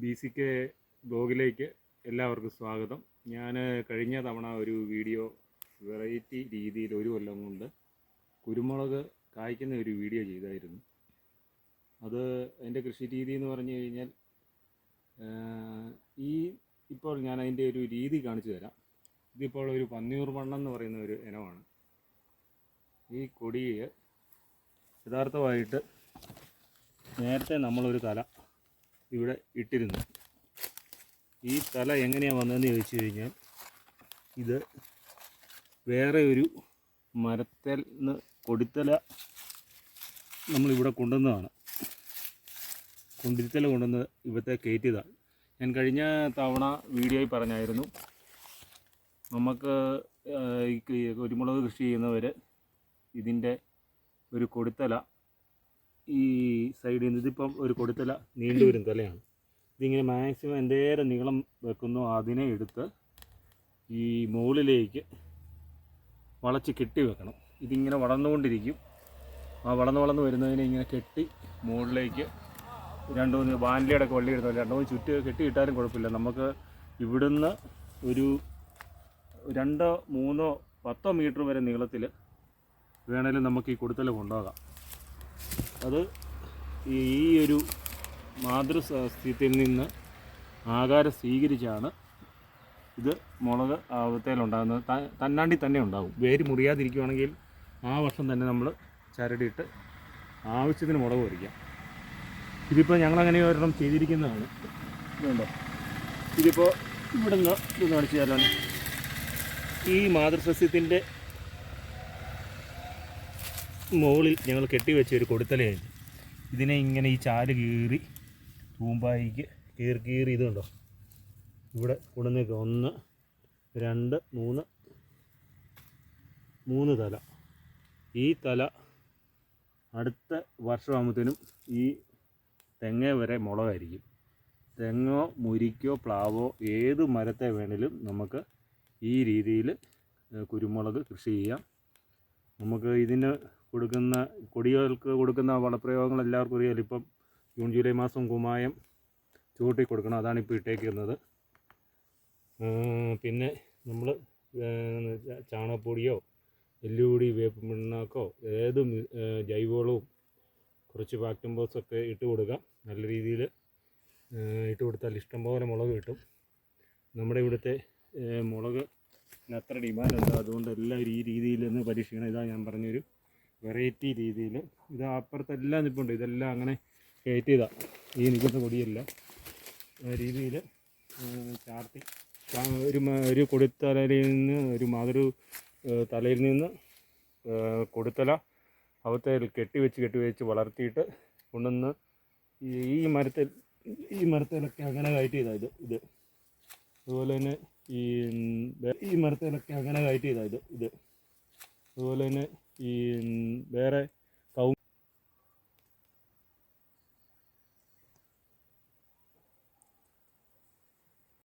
B C K ബ്ലോഗിലേക്ക് എല്ലാവർക്കും സ്വാഗതം. ഞാൻ കഴിഞ്ഞ തവണ ഒരു വീഡിയോ വെറൈറ്റി രീതിയിൽ ഒരു കൊല്ലം കൊണ്ട് കുരുമുളക് കായ്ക്കുന്ന ഒരു വീഡിയോ ചെയ്തായിരുന്നു. അത് അതിന്റെ കൃഷി രീതി എന്ന് പറഞ്ഞു കഴിഞ്ഞാൽ ഈ ഇപ്പോൾ ഞാൻ അതിന്റെ ഒരു രീതി കാണിച്ചു തരാം. ഇതിപ്പോൾ ഒരു പന്നിയൂർ മണ്ണം എന്ന് പറയുന്ന ഒരു ഇനമാണ്. ഈ കൊടിയെ യഥാർത്ഥമായിട്ട് നേരത്തെ നമ്മളൊരു തല ഇവിടെ ഇട്ടിരുന്നു ഈ തല എങ്ങനെയാണ് വന്നതെന്ന് ചോദിച്ചു കഴിഞ്ഞാൽ ഇത് വേറെ ഒരു മരത്തിൽ നിന്ന് കൊടിത്തല നമ്മളിവിടെ കൊണ്ടുവന്നതാണ്. കൊണ്ടിരിത്തല കൊണ്ടുവന്ന് ഇവിടുത്തെ കയറ്റിയതാണ്. ഞാൻ കഴിഞ്ഞ തവണ വീഡിയോയിൽ പറഞ്ഞായിരുന്നു നമുക്ക് ഈ കുരുമുളക് കൃഷി ചെയ്യുന്നവർ ഇതിന്റെ ഒരു കൊടിത്തല ഈ സൈഡിൽ നിന്ന് ഇതിപ്പം ഒരു കൊടുത്തല നീണ്ടു വരും തലയാണ്. ഇതിങ്ങനെ മാക്സിമം എന്തേരം നീളം വെക്കുന്നോ അതിനെ എടുത്ത് ഈ മുകളിലേക്ക് വളച്ച് കെട്ടി വെക്കണം. ഇതിങ്ങനെ വളർന്നുകൊണ്ടിരിക്കും. ആ വളർന്ന് വളർന്ന് വരുന്നതിനെ ഇങ്ങനെ കെട്ടി മുകളിലേക്ക് രണ്ട് മൂന്ന് വാൻലിയുടെ ഒക്കെ വള്ളി ഇടുന്ന രണ്ട് മൂന്ന് ചുറ്റ് കെട്ടി ഇട്ടാലും കുഴപ്പമില്ല. നമുക്ക് ഇവിടുന്ന് ഒരു രണ്ടോ മൂന്നോ പത്തോ മീറ്റർ വരെ നീളത്തിൽ വേണേലും നമുക്ക് ഈ കൊടുത്തല കൊണ്ടുപോകാം. അത് ഈ ഒരു മാതൃസ്ഥിതിയിൽ നിന്ന് ആകാരം സ്വീകരിച്ചാണ് ഇത് മുളക് ആവത്തേലുണ്ടാകുന്നത് തന്നാണ്ടി തന്നെ ഉണ്ടാകും. വേര് മുറിയാതിരിക്കുകയാണെങ്കിൽ ആ വർഷം തന്നെ നമ്മൾ ചരടിയിട്ട് ആവശ്യത്തിന് മുളക് പൊരിക്കാം ഇതിപ്പോൾ ഞങ്ങളങ്ങനെ ഒരെണ്ണം ചെയ്തിരിക്കുന്നതാണ്. ഇതുണ്ടോ? ഇതിപ്പോൾ ഇവിടുന്ന് ഇത് കാണിച്ചു തരാൻ ഈ മാതൃസസ്യത്തിന്റെ മുകളിൽ ഞങ്ങൾ കെട്ടിവെച്ച ഒരു കൊടുത്തലയായിരുന്നു ഇതിനെ ഇങ്ങനെ ഈ ചാൽ കീറി തൂമ്പായിക്ക് കീറി കീറി ഇതുണ്ടോ ഇവിടെ കൊണ്ടുവന്നേക്ക്. ഒന്ന് രണ്ട് മൂന്ന് മൂന്ന് തല. ഈ തല അടുത്ത വർഷമാകുമ്പോഴത്തേനും ഈ തെങ്ങ വരെ മുളകായിരിക്കും. തെങ്ങോ മുരിക്കോ പ്ലാവോ ഏത് മരത്തെ വേണേലും നമുക്ക് ഈ രീതിയിൽ കുരുമുളക് കൃഷി ചെയ്യാം. നമുക്ക് ഇതിന് കൊടുക്കുന്ന കൊടികൾക്ക് കൊടുക്കുന്ന വളപ്രയോഗങ്ങൾ എല്ലാവർക്കും അറിയാലോ. ഇപ്പം ജൂൺ ജൂലൈ മാസം കുമായം ചൂട്ടി കൊടുക്കണം. അതാണ് ഇപ്പോൾ ഇട്ടേക്കുന്നത്. പിന്നെ നമ്മൾ ചാണകപ്പൊടിയോ എല്ലുപൊടി വേപ്പ് മണ്ണാക്കോ ഏത് ജൈവവളവും കുറച്ച് ഫാക്ടംബോസൊക്കെ ഇട്ട് കൊടുക്കാം. നല്ല രീതിയിൽ ഇട്ട് കൊടുത്താൽ ഇഷ്ടംപോലെ മുളക് കിട്ടും. നമ്മുടെ ഇവിടുത്തെ മുളക് അത്ര ഡിമാൻഡ് ഉണ്ട് അതുകൊണ്ട് എല്ലാവരും ഈ രീതിയിൽ നിന്ന് പരീക്ഷിക്കണം. ഇതാ ഞാൻ പറഞ്ഞൊരു വെറൈറ്റി രീതിയിൽ ഇത് അപ്പുറത്തെല്ലാം നിൽപ്പുണ്ട് ഇതെല്ലാം അങ്ങനെ കയറ്റി കയറ്റിയതാണ് ഈ നിൽക്കുന്ന കൊടിയല്ല ആ രീതിയിൽ ചാർത്തി. ഒരു ഒരു കൊടുത്തലയിൽ നിന്ന് ഒരു മാതൊരു തലയിൽ നിന്ന് കൊടുത്തല അവത്തെ കെട്ടിവെച്ച് കെട്ടിവെച്ച് വളർത്തിയിട്ട് കൊണ്ടുവന്ന് ഈ മരത്തിൽ ഈ മരത്തിലൊക്കെ അങ്ങനെ കയറ്റി ഇതാ ഇത് ഇത്. അതുപോലെ തന്നെ ഈ ഈ മരത്തിലൊക്കെ അങ്ങനെ കയറ്റി ഇതാ ഇത് ഇത്. അതുപോലെ തന്നെ ഈ വേറെ